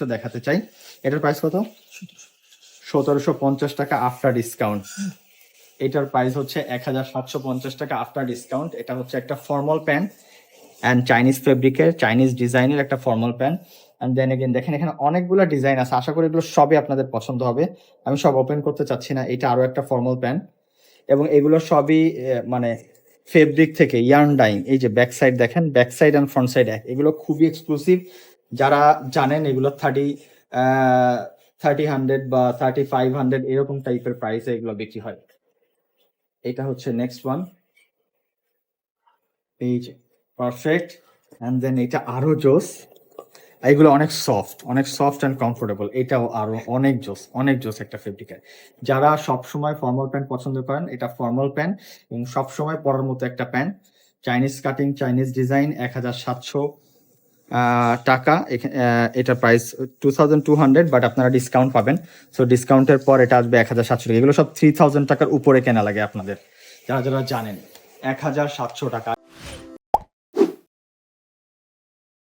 দেখাতে চাই। এটার প্রাইস কত? সতেরোশো পঞ্চাশ টাকা আফটার ডিসকাউন্ট এটার প্রাইস হচ্ছে এক হাজার সাতশো পঞ্চাশ টাকা আফটার ডিসকাউন্ট এটা হচ্ছে একটা ফর্মাল প্যান্ট অ্যান্ড চাইনিজ ফেব্রিকের চাইনিজ ডিজাইনের একটা formal pant and then again দেখেন এখানে অনেকগুলো ডিজাইন আছে। আশা করি এগুলো সবই আপনাদের পছন্দ হবে। আমি সব ওপেন করতে চাচ্ছি না। এটা আরও একটা ফর্মাল প্যান্ট এবং এগুলো সবই মানে ফেব্রিক থেকে ইয়ার্ন ডাইং এই যে ব্যাক সাইড দেখেন back side and front side এক। এগুলো খুবই এক্সক্লুসিভ যারা জানেন এগুলো থার্টি থার্টি হান্ড্রেড বা থার্টি ফাইভ হান্ড্রেড এরকম টাইপের প্রাইসে এগুলো বিক্রি হয়। এটা হচ্ছে নেক্সট ওয়ান এই যে পারফেক্ট অ্যান্ড দেন এটা আরও জোস। এগুলো অনেক সফট অনেক সফট অ্যান্ড কমফোর্টেবল এটাও আরও অনেক জোস অনেক জোস একটা ফেব্রিকের যারা সবসময় ফর্মাল প্যান্ট পছন্দ করেন, এটা ফর্মাল প্যান্ট এবং সবসময় পরার মতো একটা pant Chinese cutting Chinese design এক হাজার সাতশো। টাকা এটা price two thousand two hundred but আপনারা ডিসকাউন্ট পাবেন। সো ডিসকাউন্টের পর এটা আসবে এক হাজার সাতশো টাকা। এগুলো সব থ্রি থাউজেন্ড টাকার উপরে কেনা লাগে আপনাদের। যারা যারা জানেন, এক হাজার সাতশো টাকা।